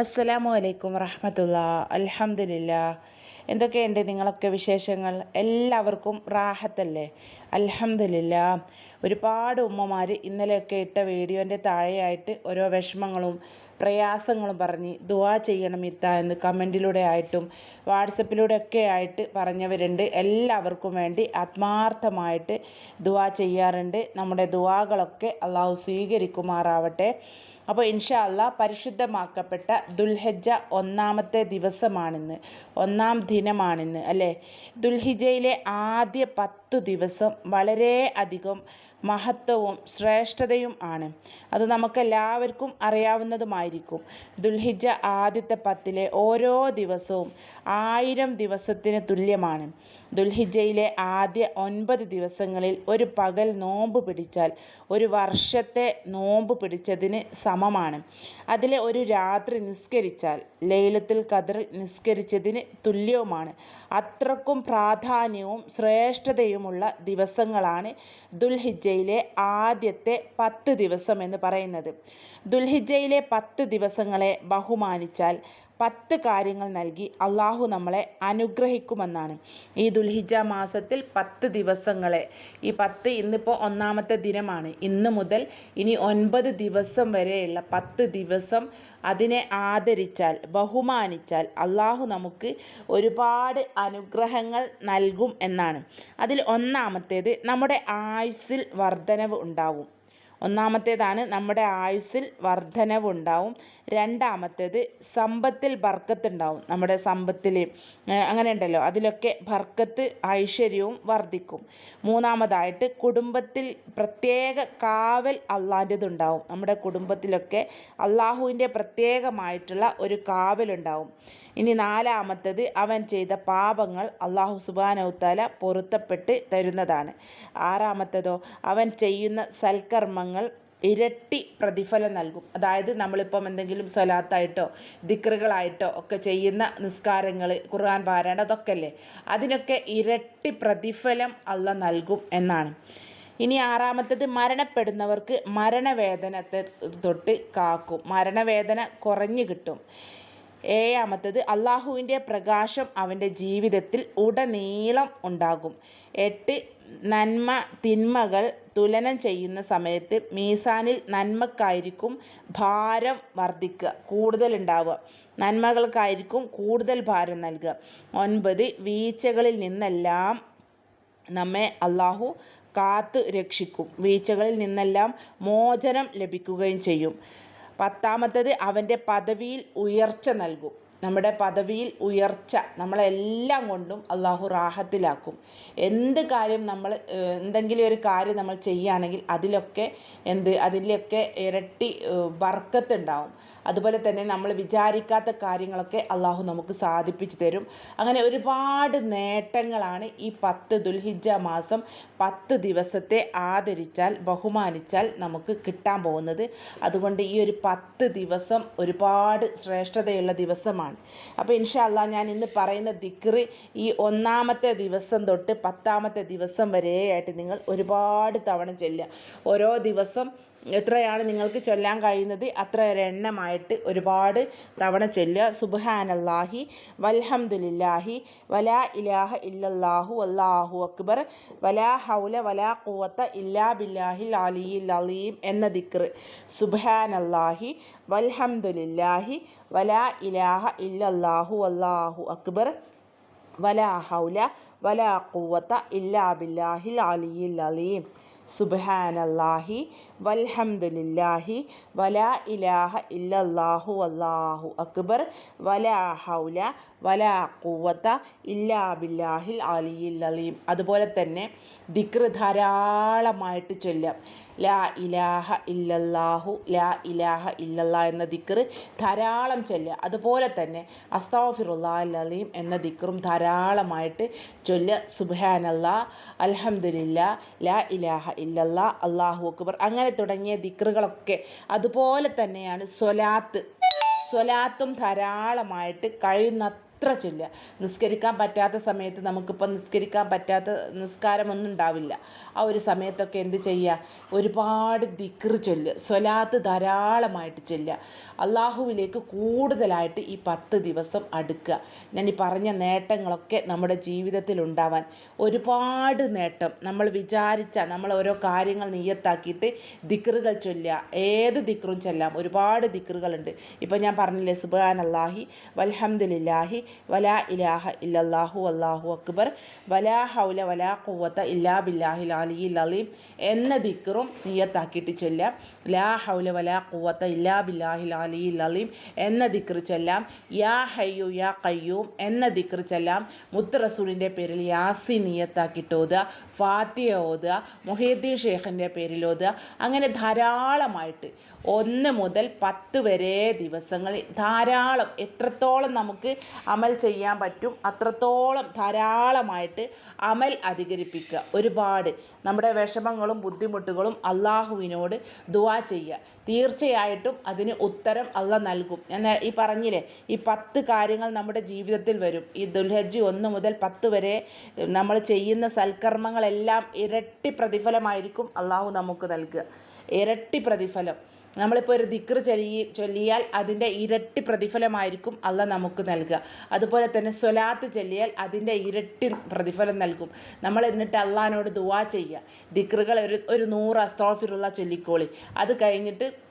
അസ്സലാമു അലൈക്കും വറഹമത്തുള്ള അലഹമില്ല എന്തൊക്കെയുണ്ട് നിങ്ങളൊക്കെ വിശേഷങ്ങൾ? എല്ലാവർക്കും റാഹത്തല്ലേ? അലഹമില്ല ഒരുപാട് ഉമ്മമാർ ഇന്നലെയൊക്കെ ഇട്ട വീഡിയോന്റെ താഴെയായിട്ട് ഓരോ വിഷമങ്ങളും പ്രയാസങ്ങളും പറഞ്ഞ് ദുവാ ചെയ്യണം ഇത്ത എന്ന് കമന്റിലൂടെ ആയിട്ടും വാട്സപ്പിലൂടെയൊക്കെ ആയിട്ട് പറഞ്ഞവരുണ്ട്. എല്ലാവർക്കും വേണ്ടി ആത്മാർത്ഥമായിട്ട് ദുവാ ചെയ്യാറുണ്ട്. നമ്മുടെ ദുവാകളൊക്കെ അള്ളാഹു സ്വീകരിക്കുമാറാവട്ടെ. അപ്പോൾ ഇൻഷാ അല്ലാ പരിശുദ്ധമാക്കപ്പെട്ട ദുൽഹജ്ജ ഒന്നാമത്തെ ദിവസമാണിന്ന്. ഒന്നാം ദിനമാണിന്ന് അല്ലേ? ദുൽഹിജയിലെ ആദ്യ പത്തു ദിവസം വളരെ അധികം മഹത്വവും ശ്രേഷ്ഠതയും ആണ്. അത് നമുക്കെല്ലാവർക്കും അറിയാവുന്നതുമായിരിക്കും. ദുൽഹിജ ആദ്യത്തെ പത്തിലെ ഓരോ ദിവസവും ആയിരം ദിവസത്തിന് തുല്യമാണ്. ദുൽഹിജയിലെ ആദ്യ ഒൻപത് ദിവസങ്ങളിൽ ഒരു പകൽ നോമ്പ് പിടിച്ചാൽ ഒരു വർഷത്തെ നോമ്പ് പിടിച്ചതിന് സമമാണ്. അതിലെ ഒരു രാത്രി നിസ്കരിച്ചാൽ ലൈലത്തുൽ കതിർ നിസ്കരിച്ചതിന് തുല്യവുമാണ്. അത്രക്കും പ്രാധാന്യവും ശ്രേഷ്ഠതയുമുള്ള ദിവസങ്ങളാണ് ദുൽഹിജയിലെ ആദ്യത്തെ പത്ത് ദിവസം എന്ന് പറയുന്നത്. ദുൽഹിജയിലെ പത്ത് ദിവസങ്ങളെ ബഹുമാനിച്ചാൽ പത്ത് കാര്യങ്ങൾ നൽകി അള്ളാഹു നമ്മളെ അനുഗ്രഹിക്കുമെന്നാണ്. ഈ ദുൽഹിജ മാസത്തിൽ പത്ത് ദിവസങ്ങളെ. ഈ പത്ത് ഇന്നിപ്പോൾ ഒന്നാമത്തെ ദിനമാണ്. ഇന്ന് മുതൽ ഇനി ഒൻപത് ദിവസം വരെയുള്ള പത്ത് ദിവസം അതിനെ ആദരിച്ചാൽ ബഹുമാനിച്ചാൽ അള്ളാഹു നമുക്ക് ഒരുപാട് അനുഗ്രഹങ്ങൾ നൽകും എന്നാണ്. അതിൽ ഒന്നാമത്തേത് നമ്മുടെ ആയുസ്സിൽ വർധനവ് ഉണ്ടാവും. ഒന്നാമത്തേതാണ് നമ്മുടെ ആയുസ്സിൽ വർധനവുണ്ടാവും രണ്ടാമത്തേത് സമ്പത്തിൽ ബർക്കത്തുണ്ടാവും. നമ്മുടെ സമ്പത്തിൽ അങ്ങനെ ഉണ്ടല്ലോ അതിലൊക്കെ ബർക്കത്ത് ഐശ്വര്യവും വർദ്ധിക്കും. മൂന്നാമതായിട്ട് കുടുംബത്തിൽ പ്രത്യേക കാവൽ അള്ളാന്റെതുണ്ടാവും നമ്മുടെ കുടുംബത്തിലൊക്കെ അള്ളാഹുവിന്റെ പ്രത്യേകമായിട്ടുള്ള ഒരു കാവലുണ്ടാവും. ഇനി നാലാമത്തത് അവൻ ചെയ്ത പാപങ്ങൾ അള്ളാഹു സുബാനൗത്താല പൊരുത്തപ്പെട്ട് തരുന്നതാണ്. ആറാമത്തതോ അവൻ ചെയ്യുന്ന സൽക്കർമ്മങ്ങൾ ഇരട്ടി പ്രതിഫലം നൽകും. അതായത് നമ്മളിപ്പം എന്തെങ്കിലും സ്വലാത്തായിട്ടോ ദിക്റുകളായിട്ടോ ഒക്കെ ചെയ്യുന്ന നിസ്കാരങ്ങൾ ഖുർആൻ പാരായണം അതൊക്കെ അല്ലേ അതിനൊക്കെ ഇരട്ടി പ്രതിഫലം അള്ള നൽകും എന്നാണ്. ഇനി ആറാമത്തത് മരണപ്പെടുന്നവർക്ക് മരണവേദനത്തെ തൊട്ട് കാക്കും. മരണവേദന കുറഞ്ഞു കിട്ടും. ഏഴാമത്തത് അള്ളാഹുവിന്റെ പ്രകാശം അവന്റെ ജീവിതത്തിൽ ഉടനീളം ഉണ്ടാകും. എട്ട് നന്മ തിന്മകൾ തുലനം ചെയ്യുന്ന സമയത്ത് മീസാനിൽ നന്മക്കായിരിക്കും ഭാരം വർദ്ധിക്കുക കൂടുതൽ ഉണ്ടാവുക. നന്മകൾക്കായിരിക്കും കൂടുതൽ ഭാരം നൽകുക. ഒൻപത് വീഴ്ചകളിൽ നിന്നെല്ലാം നമ്മെ അള്ളാഹു കാത്തു രക്ഷിക്കും വീഴ്ചകളിൽ നിന്നെല്ലാം മോചനം ലഭിക്കുകയും ചെയ്യും. പത്താമത്തത് അവന്റെ പദവിയിൽ ഉയർച്ച നൽകും. നമ്മുടെ പദവിയിൽ ഉയർച്ച നമ്മളെല്ലാം കൊണ്ടും അള്ളാഹു റാഹത്തിലാക്കും. എന്ത് കാര്യം നമ്മൾ എന്തെങ്കിലും ഒരു കാര്യം നമ്മൾ ചെയ്യുകയാണെങ്കിൽ അതിലൊക്കെ എന്ത് അതിലൊക്കെ ഇരട്ടി ബർക്കത്ത് ഉണ്ടാവും. അതുപോലെ തന്നെ നമ്മൾ വിചാരിക്കാത്ത കാര്യങ്ങളൊക്കെ അള്ളാഹു നമുക്ക് സാധിപ്പിച്ചു തരും. അങ്ങനെ ഒരുപാട് നേട്ടങ്ങളാണ് ഈ പത്ത് ദുൽഹിജ മാസം പത്ത് ദിവസത്തെ ആദരിച്ചാൽ ബഹുമാനിച്ചാൽ നമുക്ക് കിട്ടാൻ പോകുന്നത്. അതുകൊണ്ട് ഈ ഒരു പത്ത് ദിവസം ഒരുപാട് ശ്രേഷ്ഠതയുള്ള ദിവസമാണ്. അപ്പോൾ ഇൻഷാ അല്ലാ ഞാൻ ഇന്ന് പറയുന്ന ദിക്രി ഈ ഒന്നാമത്തെ ദിവസം തൊട്ട് പത്താമത്തെ ദിവസം വരെയായിട്ട് നിങ്ങൾ ഒരുപാട് തവണ ചൊല്ലുക. ഓരോ ദിവസം എത്രയാണ് നിങ്ങൾക്ക് ചൊല്ലാൻ കഴിയുന്നത്? അത്ര എണ്ണമായിട്ട് ഒരുപാട് തവണ ചൊല്ലുക. സുബ്ഹാനല്ലാഹി വൽഹംദുലില്ലാഹി വലാ ഇലാഹ ഇല്ലല്ലാഹു അല്ലാഹു അക്ബർ വലാ ഹൗല വലാ കൂവത്ത ഇല്ലാ ബില്ലാഹിൽ അലിയിൽ അലീം എന്ന ദിക്ർ. സുബ്ഹാനല്ലാഹി വൽഹംദുലില്ലാഹി വലാ ഇലാഹ ഇല്ലല്ലാഹു അല്ലാഹു അക്ബർ വലാ ഹൗല വലാ കൂവത്ത ഇല്ലാ ബില്ലാഹിൽ അലിയിൽ അലീം. സുബ്ഹാനല്ലാഹി വൽഹംദുലില്ലാഹി വലാ ഇലാഹ ഇല്ലല്ലാഹു അല്ലാഹു അക്ബർ വലാ ഹൗല വലാ കുവത്ത ഇല്ലാ ബില്ലാഹിൽ അലിയിൽ അലീം. അതുപോലെ തന്നെ ദിക്ർ ധാരാളമായിട്ട് ചൊല്ലാം ലാ ഇലാഹ ഇല്ലല്ലാഹു ലാ ഇലാഹ ഇല്ലല്ലാ എന്ന ദിക്ർ ധാരാളം ചൊല്ലുക. അതുപോലെ തന്നെ അസ്താഫിറുല്ലാ അലീം എന്ന ദിക്റും ധാരാളമായിട്ട് ചൊല്ലുക. സുബാനല്ലാ അൽഹംദുലില്ലാ ലാ ഇലാഹ ഇല്ലല്ലാ അള്ളാഹു അക്ബർ അങ്ങനെ തുടങ്ങിയ ദിക്റുകളൊക്കെ അതുപോലെ തന്നെയാണ് സ്വലാത്ത്. സ്വലാത്തും ധാരാളമായിട്ട് കഴിയുന്ന എത്ര ചൊല്ലുക. നിസ്കരിക്കാൻ പറ്റാത്ത സമയത്ത് നമുക്കിപ്പം നിസ്കരിക്കാൻ പറ്റാത്ത നിസ്കാരമൊന്നും ഉണ്ടാവില്ല. ആ ഒരു സമയത്തൊക്കെ എന്ത് ചെയ്യുക ഒരുപാട് ദിക്ർ ചൊല്ലുക സ്വലാത്ത് ധാരാളമായിട്ട് ചൊല്ലുക അള്ളാഹുവിലേക്ക് കൂടുതലായിട്ട് ഈ പത്ത് ദിവസം അടുക്കുക. ഞാൻ ഈ പറഞ്ഞ നേട്ടങ്ങളൊക്കെ നമ്മുടെ ജീവിതത്തിൽ ഉണ്ടാവാൻ ഒരുപാട് നേട്ടം. നമ്മൾ വിചാരിച്ച നമ്മൾ ഓരോ കാര്യങ്ങൾ നീയത്താക്കിയിട്ട് ദിക്റുകൾ ചൊല്ലുക. ഏത് ദിക്റും ചൊല്ലാം. ഒരുപാട് ദിക്റുകളുണ്ട്. ഇപ്പം ഞാൻ പറഞ്ഞില്ലേ സുബാൻ അള്ളാഹി വൽഹംദുലില്ലാഹി വലാ ഇലാഹ ഇല്ലല്ലാഹു അള്ളാഹു അക്ബർ വലാ ഹൗല വലാ ഖുവത്ത ഇല്ലാ ബില്ലാഹിൽ അലിയിൽ അലീം എന്ന ദിക്കറും നീയത്താക്കിയിട്ട് ചൊല്ലാം. ലാ ഹൗല വലാ കുവത്ത ഇല്ലാ ബില്ലാഹിൽ അലിയിൽ അലീം എന്ന ദിക്കർ ചൊല്ലാം. യാ ഹയ്യു യാ കയ്യൂം എന്ന ദിക്കർ ചൊല്ലാം. മുത്ത് റസൂലിന്റെ പേരിൽ യാസി നിയത്താക്കിയിട്ട് ഓതുക. ഫാത്തിയ ഓതുക. മൊഹീദ്ദീൻ ഷേഖിന്റെ പേരിൽ ഓതുക. അങ്ങനെ ധാരാളമായിട്ട് ഒന്ന് മുതൽ പത്ത് വരെ ദിവസങ്ങളിൽ ധാരാളം എത്രത്തോളം നമുക്ക് അമൽ ചെയ്യാൻ പറ്റും അത്രത്തോളം ധാരാളമായിട്ട് അമൽ അധികരിപ്പിക്കുക. ഒരുപാട് നമ്മുടെ വിഷമങ്ങളും ബുദ്ധിമുട്ടുകളും അള്ളാഹുവിനോട് ദുവാ ചെയ്യുക. തീർച്ചയായിട്ടും അതിന് ഉത്തരം അള്ള നൽകും. ഞാൻ ഈ പറഞ്ഞില്ലേ ഈ പത്ത് കാര്യങ്ങൾ നമ്മുടെ ജീവിതത്തിൽ വരും. ഈ ദുൽഹജ്ജ് ഒന്ന് മുതൽ പത്ത് വരെ നമ്മൾ ചെയ്യുന്ന സൽക്കർമ്മങ്ങളെല്ലാം ഇരട്ടി പ്രതിഫലമായിരിക്കും അള്ളാഹു നമുക്ക് നൽകുക. ഇരട്ടി പ്രതിഫലം. നമ്മളിപ്പോൾ ഒരു ദിക്ർ ചൊല്ലി ചൊല്ലിയാൽ അതിന്റെ ഇരട്ടി പ്രതിഫലമായിരിക്കും അല്ല നമുക്ക് നൽകുക. അതുപോലെ തന്നെ സ്വലാത്ത് ചൊല്ലിയാൽ അതിന്റെ ഇരട്ടി പ്രതിഫലം നൽകും. നമ്മൾ എന്നിട്ട് അള്ളഹാനോട് ദുവാ ചെയ്യുക. ദിക്റുകൾ ഒരു ഒരു നൂറ് അസ്തോഫിറുള്ള ചൊല്ലിക്കോളി. അത് കഴിഞ്ഞിട്ട്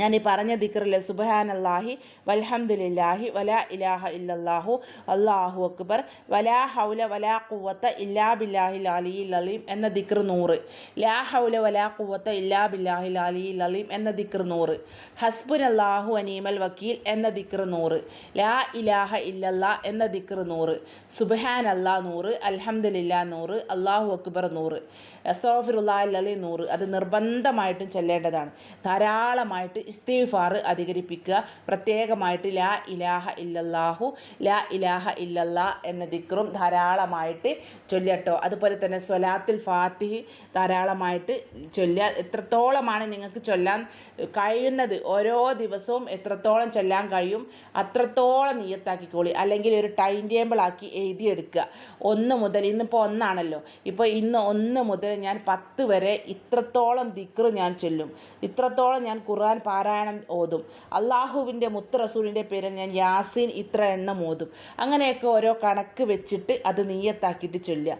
ഞാൻ ഈ പറഞ്ഞ ദിക്റിലെ സുബഹാനല്ലാഹി വൽഹംദുലില്ലാഹി വലാ ഇലാഹ ഇല്ലല്ലാഹു അല്ലാഹു അക്ബർ വലാ ഹൗല വലാ കുവത്ത ഇല്ലാ ബില്ലാഹിൽ അലിയിൽ അലീം എന്ന ദിക്ർ നൂറ്. ലാ ഹൗല വലാ കുവത്ത ഇല്ലാ ബില്ലാഹിൽ അലിയിൽ അലീം എന്ന ദിക്ർ നൂറ്. ഹസ്ബുൻ അള്ളാഹു അനീമൽ വക്കീൽ എന്ന ദിക്ർ നൂറ്. ലാ ഇലാഹ ഇല്ലല്ലാ എന്ന ദിക്ർ നൂറ്. സുബഹാൻ അല്ലാ നൂറ് അൽഹംദുലില്ലാ നൂറ് അല്ലാഹു അക്ബർ നൂറ്. അസ്തോഫിറുല്ലാ അലി നൂറ്. അത് നിർബന്ധമായിട്ടും ചൊല്ലേണ്ടതാണ്. ധാരാളമായിട്ട് ഇസ്തീഫാർ അധികരിപ്പിക്കുക. പ്രത്യേകമായിട്ട് ലാ ഇലാഹ ഇല്ലല്ലാഹു ലാ ഇലാഹ ഇല്ലല്ലാ എന്ന ദിക്റും ധാരാളമായിട്ട് ചൊല്ലട്ടോ. അതുപോലെ തന്നെ സ്വലാത്തുൽ ഫാത്തിഹ് ധാരാളമായിട്ട് ചൊല്ലുക. എത്രത്തോളമാണ് നിങ്ങൾക്ക് ചൊല്ലാൻ കഴിയുന്നത്? ഓരോ ദിവസവും എത്രത്തോളം ചൊല്ലാൻ കഴിയും? അത്രത്തോളം നീയത്താക്കിക്കോളി. അല്ലെങ്കിൽ ഒരു ടൈം ടേബിളാക്കി എഴുതിയെടുക്കുക. ഒന്ന് മുതൽ ഇന്നിപ്പോൾ ഒന്നാണല്ലോ. ഇപ്പോൾ ഇന്ന് ഒന്ന് മുതൽ ഞാൻ പത്ത് വരെ ഇത്രത്തോളം ദിക്ർ ഞാൻ ചൊല്ലും. ഇത്രത്തോളം ഞാൻ ഖുർആൻ പാരായണം ഓതും. അള്ളാഹുവിന്റെ മുത്ത് റസൂലിന്റെ പേരിൽ ഞാൻ യാസീൻ ഇത്ര എണ്ണം ഓതും. അങ്ങനെയൊക്കെ ഓരോ കണക്ക് വെച്ചിട്ട് അത് നീയത്താക്കിയിട്ട് ചൊല്ലുക.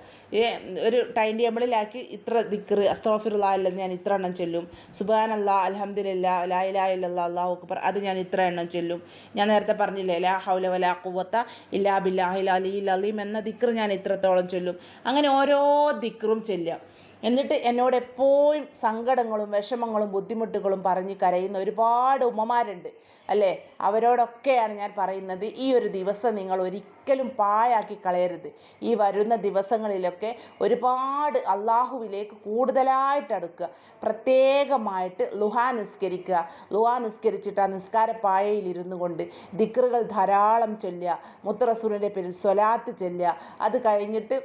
ഒരു ടൈം ടേബിളിലാക്കി ഇത്ര ദിക്ർ അസ്തോഫിറുല്ലാ ഞാൻ ഇത്ര എണ്ണം ചൊല്ലും. സുബാൻ അല്ലാ അലഹമ്മദില്ല ലാ ഇലാ അള്ളാഹു അക്ബർ അത് ഞാൻ ഇത്ര എണ്ണം ചൊല്ലും. ഞാൻ നേരത്തെ പറഞ്ഞില്ലേ ലാ ഹൗല വലാ കുവത്ത ഇല്ലാ ബില്ലാഹിൽ അലി അലീം എന്ന ദിക്ർ ഞാൻ ഇത്രത്തോളം ചൊല്ലും. അങ്ങനെ ഓരോ ദിക്റും ചൊല്ലുക. എന്നിട്ട് എന്നോട് എപ്പോഴും സങ്കടങ്ങളും വിഷമങ്ങളും ബുദ്ധിമുട്ടുകളും പറഞ്ഞ് കരയുന്ന ഒരുപാട് ഉമ്മമാരുണ്ട് അല്ലേ? അവരോടൊക്കെയാണ് ഞാൻ പറയുന്നത് ഈ ഒരു ദിവസം നിങ്ങൾ ഒരിക്കലും പാഴാക്കി കളയരുത്. ഈ വരുന്ന ദിവസങ്ങളിലൊക്കെ ഒരുപാട് അള്ളാഹുവിലേക്ക് കൂടുതലായിട്ട് അടുക്കുക പ്രത്യേകമായിട്ട് ലുഹാ നിസ്കരിക്കുക. ലുഹാ നിസ്കരിച്ചിട്ട് ആ നിസ്കാര പായയിൽ ഇരുന്നു കൊണ്ട് ദിക്റുകൾ ധാരാളം ചൊല്ലുക മുത്തറസൂറിന്റെ പേരിൽ സ്വലാത്ത് ചൊല്ലുക. അത് കഴിഞ്ഞിട്ട്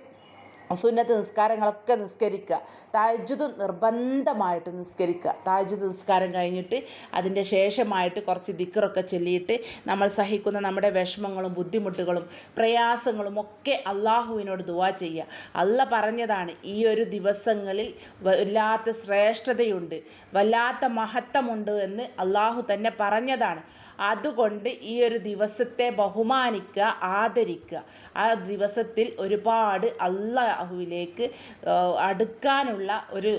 സുന്നത്ത് നിസ്കാരങ്ങളൊക്കെ നിസ്കരിക്കുക. താജ്ജുദ് നിർബന്ധമായിട്ട് നിസ്കരിക്കുക. താജ്ജുദ് നിസ്കാരം കഴിഞ്ഞിട്ട് അതിന്റെ ശേഷമായിട്ട് കുറച്ച് ദിക്കറൊക്കെ ചൊല്ലിയിട്ട് നമ്മൾ സഹിക്കുന്ന നമ്മുടെ വിഷമങ്ങളും ബുദ്ധിമുട്ടുകളും പ്രയാസങ്ങളും ഒക്കെ അള്ളാഹുവിനോട് ദുവാ ചെയ്യുക. അല്ല പറഞ്ഞതാണ് ഈ ഒരു ദിവസങ്ങളിൽ വല്ലാത്ത ശ്രേഷ്ഠതയുണ്ട്. വല്ലാത്ത മഹത്വമുണ്ട് എന്ന് അള്ളാഹു തന്നെ പറഞ്ഞതാണ്. അതുകൊണ്ട് ഈ ഒരു ദിവസത്തെ ബഹുമാനിക്കുക ആദരിക്കുക. ആ ദിവസത്തിൽ ഒരുപാട് അള്ളാഹുവിലേക്ക് അടുക്കാനുള്ള ഒരു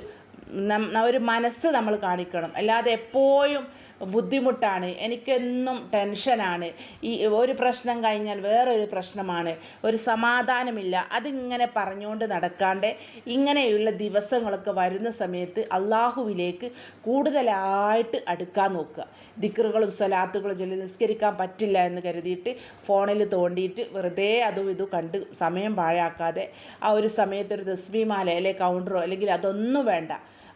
ഒരു മനസ്സ് നമ്മൾ കാണിക്കണം. അല്ലാതെ എപ്പോഴും ബുദ്ധിമുട്ടാണ്. എനിക്കെന്നും ടെൻഷനാണ്. ഈ ഒരു പ്രശ്നം കഴിഞ്ഞാൽ വേറൊരു പ്രശ്നമാണ്. ഒരു സമാധാനമില്ല. അതിങ്ങനെ പറഞ്ഞുകൊണ്ട് നടക്കാണ്ട് ഇങ്ങനെയുള്ള ദിവസങ്ങളൊക്കെ വരുന്ന സമയത്ത് അള്ളാഹുവിലേക്ക് കൂടുതലായിട്ട് അടുക്കാൻ നോക്കുക. ദിക്കറുകളും സ്വലാത്തുകളും ചൊല്ലി നിസ്കരിക്കാൻ പറ്റില്ല എന്ന് കരുതിയിട്ട് ഫോണിൽ തോണ്ടിയിട്ട് വെറുതെ അതും ഇതും കണ്ട് സമയം പാഴാക്കാതെ ആ ഒരു സമയത്ത് ഒരു തസ്ബീമാല അല്ലെങ്കിൽ കൗണ്ടറോ അല്ലെങ്കിൽ അതൊന്നും വേണ്ട.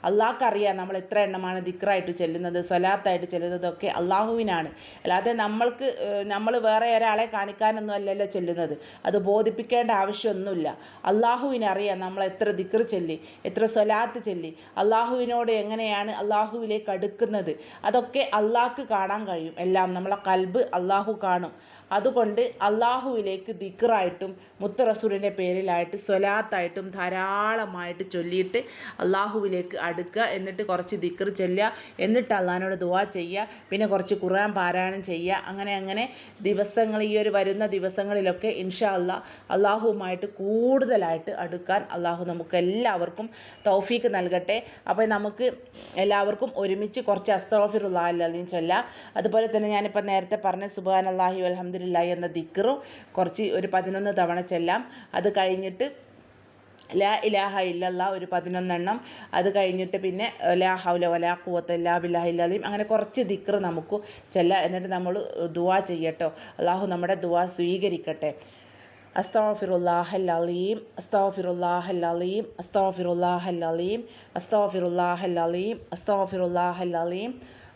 അള്ളാഹ്ക്കറിയാം നമ്മൾ എത്ര എണ്ണമാണ് ദിക്റായിട്ട് ചെല്ലുന്നത് സ്വലാത്തായിട്ട് ചെല്ലുന്നതൊക്കെ അള്ളാഹുവിനാണ്. അല്ലാതെ നമ്മൾക്ക് നമ്മൾ വേറെ ഒരാളെ കാണിക്കാനൊന്നും അല്ലല്ലോ ചെല്ലുന്നത്. അത് ബോധിപ്പിക്കേണ്ട ആവശ്യമൊന്നുമില്ല. അള്ളാഹുവിനറിയാം നമ്മൾ എത്ര ദിക്ർ ചെല്ലി എത്ര സ്വലാത്ത് ചെല്ലി അള്ളാഹുവിനോട് എങ്ങനെയാണ് അള്ളാഹുവിലേക്ക് അടുക്കുന്നത്. അതൊക്കെ അള്ളാഹ്ക്ക് കാണാൻ കഴിയും. എല്ലാം നമ്മളെ കൽബ് അള്ളാഹു കാണും. അതുകൊണ്ട് അള്ളാഹുവിലേക്ക് ദിക്റായിട്ടും മുത്ത് റസൂലിന്റെ പേരിലായിട്ട് സ്വലാത്തായിട്ടും ധാരാളമായിട്ട് ചൊല്ലിയിട്ട് അള്ളാഹുവിലേക്ക് അടുക്കുക എന്നിട്ട് കുറച്ച് ദിക്ർ ചൊല്ലുക എന്നിട്ട് അള്ളഹാനോട് ദുവാ ചെയ്യുക പിന്നെ കുറച്ച് ഖുർആൻ പാരായണം ചെയ്യുക അങ്ങനെ അങ്ങനെ ദിവസങ്ങൾ ഈ ഒരു വരുന്ന ദിവസങ്ങളിലൊക്കെ ഇൻഷാ അള്ളാ അള്ളാഹുവുമായിട്ട് കൂടുതലായിട്ട് അടുക്കാൻ അള്ളാഹു നമുക്ക് എല്ലാവർക്കും തൗഫീക്ക് നൽകട്ടെ. അപ്പോൾ നമുക്ക് എല്ലാവർക്കും ഒരുമിച്ച് കുറച്ച് അസ്തോഫിറുള്ള അല്ലെന്ന് ചൊല്ലാം. അതുപോലെ തന്നെ ഞാനിപ്പോൾ നേരത്തെ പറഞ്ഞ സുബാൻ അള്ളാഹി അലഹമ്മദില്ല എന്ന ദിക്കറും കുറച്ച് ഒരു പതിനൊന്ന് തവണ ചെല്ലാം. അത് കഴിഞ്ഞിട്ട് ലാ ഇലാഹ ഇല്ലല്ല ഒരു പതിനൊന്നെണ്ണം. അത് കഴിഞ്ഞിട്ട് പിന്നെ ലാ ഹൗല വലാ കൂവത്ത് ലാ ബില്ലാഹി ഇല്ലാതെയും അങ്ങനെ കുറച്ച് ദിക്ർ നമുക്ക് ചെല്ലാം. എന്നിട്ട് നമ്മൾ ദുവാ ചെയ്യട്ടോ. അള്ളാഹു നമ്മുടെ ദുവാ സ്വീകരിക്കട്ടെ.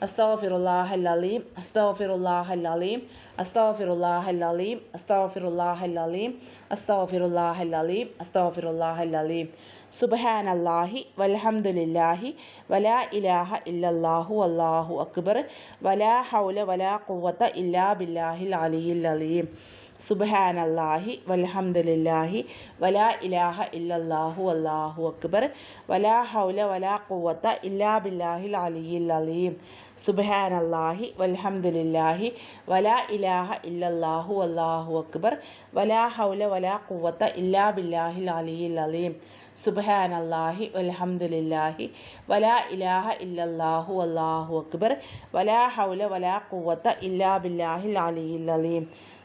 أستغفر الله العظيم أستغفر الله العظيم أستغفر الله العظيم أستغفر الله العظيم أستغفر الله العظيم أستغفر الله العظيم سبحان الله والحمد لله ولا إله إلا الله والله أكبر ولا حول ولا قوة إلا بالله العلي العظيم സുബഹാനല്ലാഹി വൽഹംദുലില്ലാഹി വലാ ഇലാഹ ഇല്ലല്ലാഹു അല്ലാഹു അക്ബർ വലാ ഹൗല വലാ ഖുവത ഇല്ലാ ബില്ലാഹിൽ അലിയിൽ അലീം. സുബഹാനല്ലാഹി വൽഹംദുലില്ലാഹി വലാ ഇലാഹ ഇല്ലല്ലാഹു അല്ലാഹു അക്ബർ വലാ ഹൗല വലാ ഖുവത ഇല്ലാ ബില്ലാഹിൽ അലിയിൽ അലീം. സുബഹാനല്ലാഹി വൽഹംദുലില്ലാഹി വലാ ഇലാഹ ഇല്ലല്ലാഹു അല്ലാഹു അക്ബർ വലാ ഹൗല വലാ ഖുവത ഇല്ലാ ബില്ലാഹിൽ അലിയിൽ അലീം.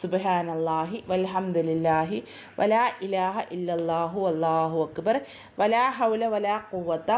സുബഹാനല്ലാഹി വൽഹംദുലില്ലാഹി വലാ ഇലാഹ ഇല്ലല്ലാഹു അല്ലാഹു അക്ബർ വലാ ഹൗല വലാ ഖുവത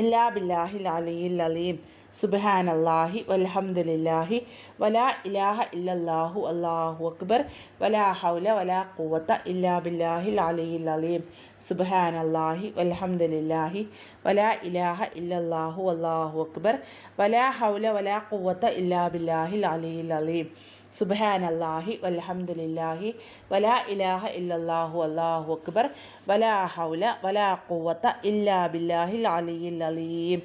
ഇല്ലാ ബില്ലാഹിൽ അലിയിൽ അലീം. സുബഹാനല്ലാഹി വൽഹംദുലില്ലാഹി വലാ ഇലാഹ ഇല്ലല്ലാഹു അല്ലാഹു അക്ബർ വലാ ഹൗല വലാ ഖുവത ഇല്ലാ ബില്ലാഹിൽ അലിയിൽ അലീം. സുബഹാനല്ലാഹി വൽഹംദുലില്ലാഹി വലാ ഇലാഹ ഇല്ലല്ലാഹു അല്ലാഹു അക്ബർ വലാ ഹൗല വലാ ഖുവത ഇല്ലാ ബില്ലാഹിൽ അലിയിൽ അലീം. سبحان الله والحمد لله ولا إله إلا الله والله أكبر ولا حول ولا قوة إلا بالله العلي العليم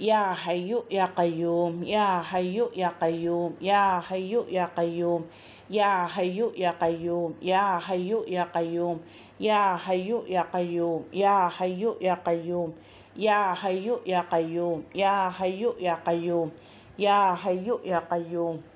يا حي يا قيوم يا حي يا قيوم يا حي يا قيوم يا حي يا قيوم يا حي يا قيوم يا حي يا قيوم يا حي يا قيوم يا حي يا قيوم يا حي يا قيوم يا حي يا قيوم يا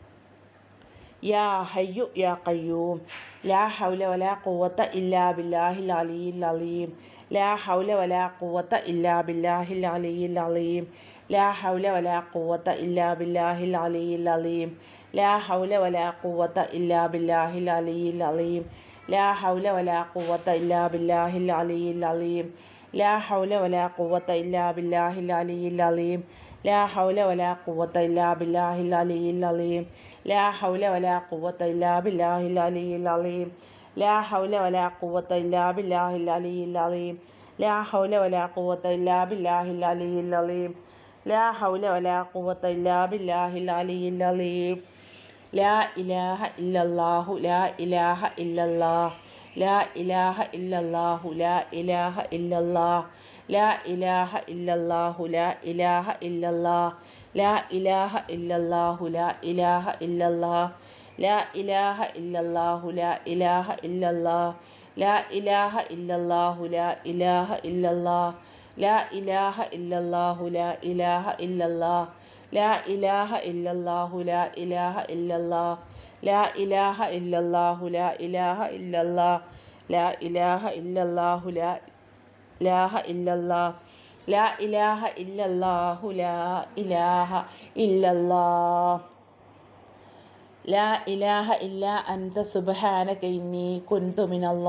يا حي يا قيوم لا حول ولا قوة إلا بالله العلي العظيم. لا حول ولا قوة إلا بالله العلي العظيم. لا حول ولا قوة إلا بالله العلي العظيم. لا حول ولا قوة إلا بالله العلي العظيم. لا حول ولا قوة إلا بالله العلي العظيم. لا حول ولا قوة إلا بالله العلي العظيم. لا حول ولا قوة إلا بالله العلي العظيم. لا حول ولا قوة إلا بالله العلي العظيم. لا حول ولا قوة إلا بالله العلي العظيم. لا حول ولا قوة إلا بالله العلي العظيم. لا حول ولا قوة إلا بالله العلي العظيم. لا إله إلا الله. لا إله إلا الله. لا إله إلا الله. لا إله إلا الله. لا إله إلا الله. لا إله إلا الله. ലാ ഇലാഹ ഇല്ലല്ലാഹു ലാ ഇലാഹ ഇല്ലല്ലാഹ് ലാ ഇലാഹ ഇല്ലല്ലാഹു ലാ ഇലാഹ ഇല്ലല്ലാഹ് ലാ ഇലാഹ ഇല്ലല്ലാഹു ലാ ഇലാഹ ഇല്ലല്ലാഹ് ലാ ഇലാഹ ഇല്ലല്ലാഹു ലാ ഇലാഹ ഇല്ലല്ലാഹ് ലാ ഇലാഹ ഇല്ലല്ലാഹു ലാ ഇലാഹ ഇല്ലല്ലാഹ് ലാ ഇലാഹ ഇല്ലല്ലാഹു ലാ ഇലാഹ ഇല്ലല്ലാഹ് ലാ ഇലാഹ ഇല്ലല്ലാഹു ലാ ഇലാഹ ഇല്ലല്ലാഹ് ലാ ഇലാഹ ഇല്ലല്ലാഹു ലാ ഇലാഹ ഇല്ലല്ലാഹ് ലാ ഇലാഹ ഇല്ലല്ലാഹു ലാ ഇലാഹ ഇല്ലല്ലാഹ്. ലാ ഇലാഹ ഇല്ല അൻത സുബ്ഹാനക ഇന്നി കുൻതു മിനൽ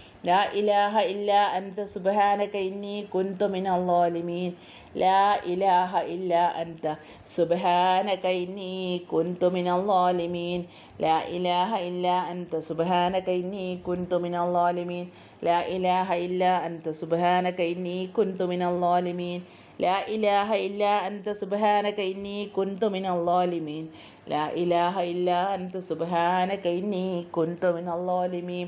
ലാ ഇലാഹ ഇല്ല അൻത സുബ്ഹാനക ഇന്നി കുൻതു മിനൽ ളാലിമീൻ ലാ ഇലാഹ ഇല്ല അൻത സുബ്ഹാനക ഇന്നി കുൻതു മിനൽ ളാലിമീൻ ലാ ഇലാഹ ഇല്ല അൻത സുബ്ഹാനക ഇന്നി കുൻതു മിനൽ ളാലിമീൻ ലാ ഇലാഹ ഇല്ല അൻത സുബ്ഹാനക ഇന്നി കുൻതു മിനൽ ളാലിമീൻ ലാ ഇലാഹ ഇല്ല അൻത സുബ്ഹാനക ഇന്നി കുൻതു മിനൽ ളാലിമീൻ ലാ ഇലാഹ ഇല്ല അൻത സുബ്ഹാനക ഇന്നി കുൻതു മിനൽ ളാലിമീൻ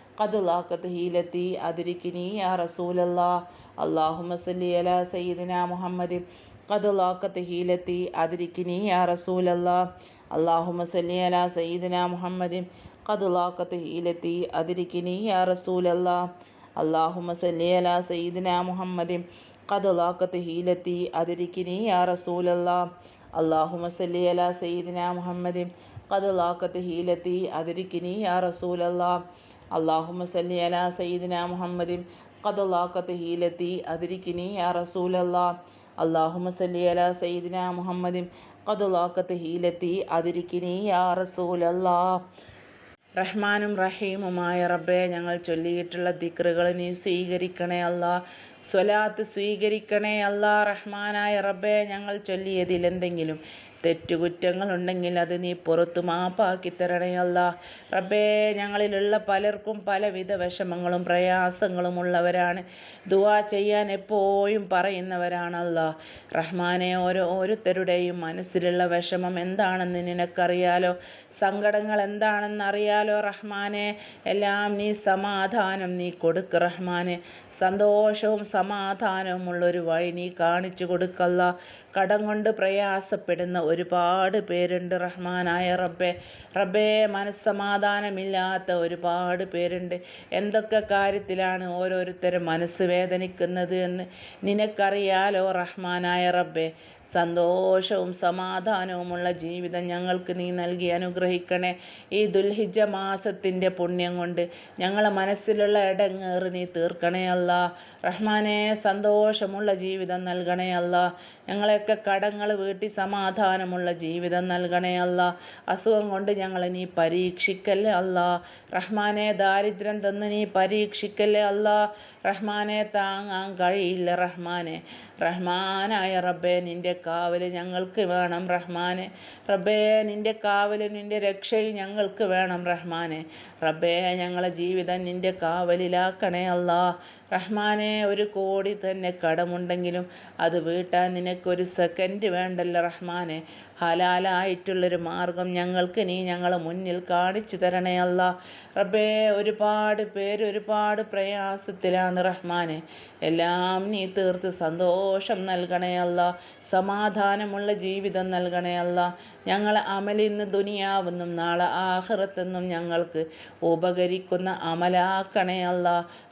കതുലാക്കത്ത് ഹീലത്തി അതിരിക്കിനി യാ റസൂലല്ലാ. അല്ലാഹുമ്മ സല്ലി അലാ സയ്യിദിന മുഹമ്മദി. കതുലാക്കത്ത് ഹീലത്തി അതിരിക്കിനി യാ റസൂലല്ലാ. അല്ലാഹുമ്മ സല്ലി അലാ സയ്യിദിന മുഹമ്മദി. കതുലാക്കത്ത് ഹീലത്തി അതിരിക്കിനി യാ റസൂലല്ലാ. അല്ലാഹുമ്മ സല്ലി അലാ സയ്യിദിന മുഹമ്മദി. കതുലാക്കത്ത് ഹീലത്തി അതിരിക്കിനി യാ റസൂലല്ലാ. അല്ലാഹുമ്മ സല്ലി അലാ സയ്യിദിന മുഹമ്മദി. കതുലാക്കത്ത് ഹീലത്തി അതിരിക്കിനി യാ റസൂലല്ലാ. അള്ളാഹുമ സല്ലി അല സയ്യിദിന മുഹമ്മദിൻ ഖദലാഖത്ത് ഹീലത്തി അതിരിക്കിനി യാ റസൂലല്ലാ. അള്ളാഹുമ സല്ലി അല സയ്യിദിന മുഹമ്മദിൻ ഖദലാഖത്ത് ഹീലത്തി അതിരിക്കിനി യാ റസൂലല്ലാ. റഹ്മാനും റഹീമുമായ റബ്ബെ ഞങ്ങൾ ചൊല്ലിയിട്ടുള്ള ദിക്റുകൾ നീ സ്വീകരിക്കണേ അല്ല. സ്വലാത്ത് സ്വീകരിക്കണേ അല്ല റഹ്മാനായ റബ്ബെ ഞങ്ങൾ ചൊല്ലിയതിൽ എന്തെങ്കിലും തെറ്റുകുറ്റങ്ങളുണ്ടെങ്കിൽ അത് നീ പുറത്തു മാപ്പാക്കി തരണേ അല്ല. റബ്ബേ ഞങ്ങളിലുള്ള പലർക്കും പലവിധ വിഷമങ്ങളും പ്രയാസങ്ങളും ഉള്ളവരാണ്. ദുവാ ചെയ്യാൻ എപ്പോഴും പറയുന്നവരാണല്ല. റഹ്മാനെ ഓരോ ഓരോരുത്തരുടെയും മനസ്സിലുള്ള വിഷമം എന്താണെന്ന് നിനക്കറിയാലോ? സങ്കടങ്ങൾ എന്താണെന്നറിയാലോ റഹ്മാനെ. എല്ലാം നീ സമാധാനം നീ കൊടുക്ക് റഹ്മാനെ. സന്തോഷവും സമാധാനവും ഉള്ളൊരു വഴി നീ കാണിച്ചു കൊടുക്കല്ല. കടം കൊണ്ട് പ്രയാസപ്പെടുന്ന ഒരുപാട് പേരുണ്ട് റഹ്മാനായ റബ്ബെ. റബ്ബേ മനസ്സമാധാനമില്ലാത്ത ഒരുപാട് പേരുണ്ട്. എന്തൊക്കെ കാര്യത്തിലാണ് ഓരോരുത്തരും മനസ്സ് വേദനിക്കുന്നത് എന്ന് നിനക്കറിയാലോ റഹ്മാനായ റബ്ബെ. സന്തോഷവും സമാധാനവുമുള്ള ജീവിതം ഞങ്ങൾക്ക് നീ നൽകി അനുഗ്രഹിക്കണേ. ഈ ദുൽഹിജ മാസത്തിന്റെ പുണ്യം കൊണ്ട് ഞങ്ങളെ മനസ്സിലുള്ള ഇടങ്ങേറ് നീ തീർക്കണേ അല്ല. റഹ്മാനെ സന്തോഷമുള്ള ജീവിതം നൽകണേ അല്ല. ഞങ്ങളെയൊക്കെ കടങ്ങൾ വീട്ടി സമാധാനമുള്ള ജീവിതം നൽകണേ അല്ല. അസുഖം കൊണ്ട് ഞങ്ങൾ നീ പരീക്ഷിക്കല്ലേ അല്ല. റഹ്മാനെ ദാരിദ്ര്യം തന്ന് നീ പരീക്ഷിക്കല്ലേ അല്ല. റഹ്മാനെ താങ്ങാൻ കഴിയില്ല റഹ്മാനെ. റഹ്മാനായ റബ്ബേ നിന്റെ കാവൽ ഞങ്ങൾക്ക് വേണം റഹ്മാനെ. റബ്ബേ നിന്റെ കാവൽ നിന്റെ രക്ഷയും ഞങ്ങൾക്ക് വേണം റഹ്മാനെ. റബ്ബേ ഞങ്ങളെ ജീവിതം നിന്റെ കാവലിലാക്കണേ അല്ല. റഹ്മാനെ ഒരു കോടി തന്നെ കടമുണ്ടെങ്കിലും അത് വീട്ടാൻ നിനക്കൊരു സെക്കൻഡ് വേണ്ടല്ലോ റഹ്മാനെ. ഹലാലായിട്ടുള്ളൊരു മാർഗം ഞങ്ങൾക്ക് നീ ഞങ്ങളെ മുന്നിൽ കാണിച്ചു തരണേ അല്ല. റബ്ബേ ഒരുപാട് പേര് ഒരുപാട് പ്രയാസത്തിലാണ് റഹ്മാനെ. എല്ലാം നീ തീർത്ത് സന്തോഷം നൽകണേ അല്ല. സമാധാനമുള്ള ജീവിതം നൽകണേ അല്ല. ഞങ്ങൾ അമലിന്ന് ദുനിയാവെന്നും നാളെ ആഹ്റത്തെന്നും ഞങ്ങൾക്ക് ഉപകരിക്കുന്ന അമലാക്കണേ അല്ല.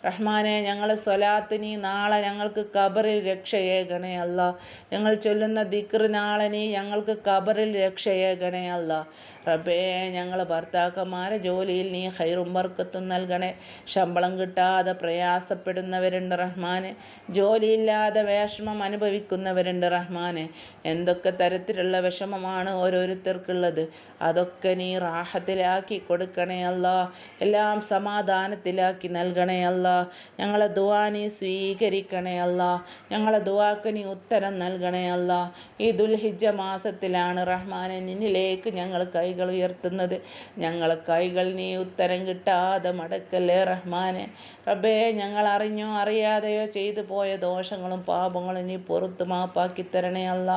റഹ്മാനെ ഞങ്ങൾ സ്വലാത്ത് നീ നാളെ ഞങ്ങൾക്ക് കബറിൽ രക്ഷയേകണേ അല്ല. ഞങ്ങൾ ചൊല്ലുന്ന ദിക്ർ നാളെ നീ ഞങ്ങൾക്ക് കബറിൽ രക്ഷയേകണേ അല്ല. റബ്ബേ ഞങ്ങൾ ഭർത്താക്കന്മാരെ ജോലിയിൽ നീ ഹൈറും വർക്കത്തും നൽകണേ. ശമ്പളം കിട്ടാതെ പ്രയാസപ്പെടുന്നവരുണ്ട് റഹ്മാനെ. ജോലിയില്ലാതെ വിഷമം അനുഭവിക്കുന്നവരുണ്ട് റഹ്മാനെ. എന്തൊക്കെ തരത്തിലുള്ള വിഷമമാണ് ഓരോരുത്തർക്കുള്ളത്. അതൊക്കെ നീ റാഹത്തിലാക്കി കൊടുക്കണേ അല്ല. എല്ലാം സമാധാനത്തിലാക്കി നൽകണേ അല്ല. ഞങ്ങളെ ദുവാ നീ സ്വീകരിക്കണേ അല്ല ഞങ്ങളെ ദുവാക്ക് നീ ഉത്തരം നൽകണേ അല്ല. ഈ ദുൽഹിജ മാസത്തിലാണ് റഹ്മാനെ നിന്നിലേക്ക് ഞങ്ങൾ കൈകൾ ഉയർത്തുന്നത്. ഞങ്ങളെ കൈകൾ നീ ഉത്തരം കിട്ടാതെ മടക്കല്ലേ റഹ്മാനെ. റബ്ബേ ഞങ്ങൾ അറിഞ്ഞോ അറിയാതെയോ ചെയ്തു പോയ ദോഷങ്ങളും പാപങ്ങളും നീ പുറത്ത് മാപ്പാക്കി തരണേ അല്ല.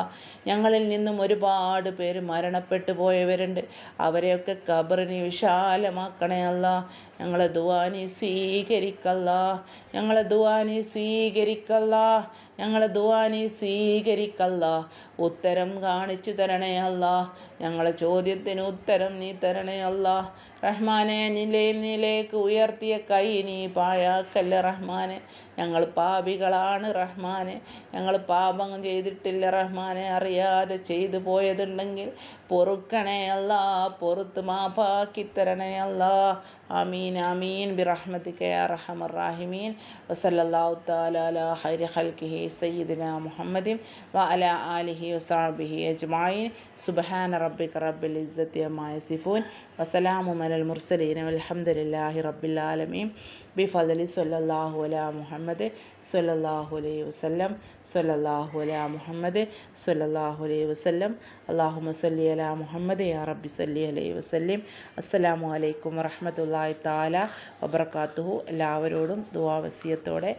ഞങ്ങളിൽ നിന്നും ഒരുപാട് പേര് മരണപ്പെട്ടു പോയവരുണ്ട്. അവരെയൊക്കെ കബറിനി വിശാലമാക്കണേ അല്ല. ഞങ്ങളെ ദുവാനി സ്വീകരിക്കല്ല. ഞങ്ങളെ ദുവാനി സ്വീകരിക്കല്ലാ. ഞങ്ങളെ ദുവാനി സ്വീകരിക്കല്ല. ഉത്തരം കാണിച്ചു തരണേ അല്ല ഞങ്ങളെ ചോദ്യത്തിന് ഉത്തരം നീ തരണേ അല്ല റഹ്മാനെ നിലയിൽ നിലേക്ക് ഉയർത്തിയ കൈ നീ പാഴാക്കല്ല റഹ്മാനെ. ഞങ്ങൾ പാപികളാണ് റഹ്മാനെ. ഞങ്ങൾ പാപം ചെയ്തിട്ടില്ല റഹ്മാനെ. അറിയാതെ ചെയ്തു പോയതുണ്ടെങ്കിൽ പൊറുക്കണേ അല്ല പൊറുത്ത് മാപ്പാക്കി തരണേ അല്ല ആമീൻ ആമീൻ. ബിറഹ്മത്തിക യാ റഹമർ റാഹിമീൻ. തആല അലാ ഖൈരി ഖൽഖിഹി സയ്യിദിന മുഹമ്മദിൻ വഅല ആലിഹി വസഹബിഹി അജ്മായിൻ സുബഹാന റബ്ബിക് റബ്ബിൽ അമ്മായ സിഫുൻ വസലാമു അലൽ മുർസലീൻ വൽഹംദുലില്ലാഹി റബ്ബിലാലമീം ബി ഫലി സൊല്ലാഹു അലാ മുഹമ്മദ് സൊല്ലാഹു അലൈ വസ്ലം സൊല്ലാഹു അലാ മുഹമ്മദ് സൊല്ലാഹു അലൈ വസ്ലം അള്ളാഹു സല്ലി അലാ മുഹമ്മദ് യാ റബ്ബി സല്ലി അലൈ വസല്ലം. അസ്സലാമു അലൈക്കും വറഹമത്തല്ലാഹി താല വബർക്കാത്തുഹു എല്ലാവരോടും ദുആ വസിയത്തോടെ.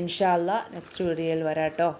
ഇൻഷാ അല്ലാ നെക്സ്റ്റ് വീഡിയോയിൽ വരാട്ടോ.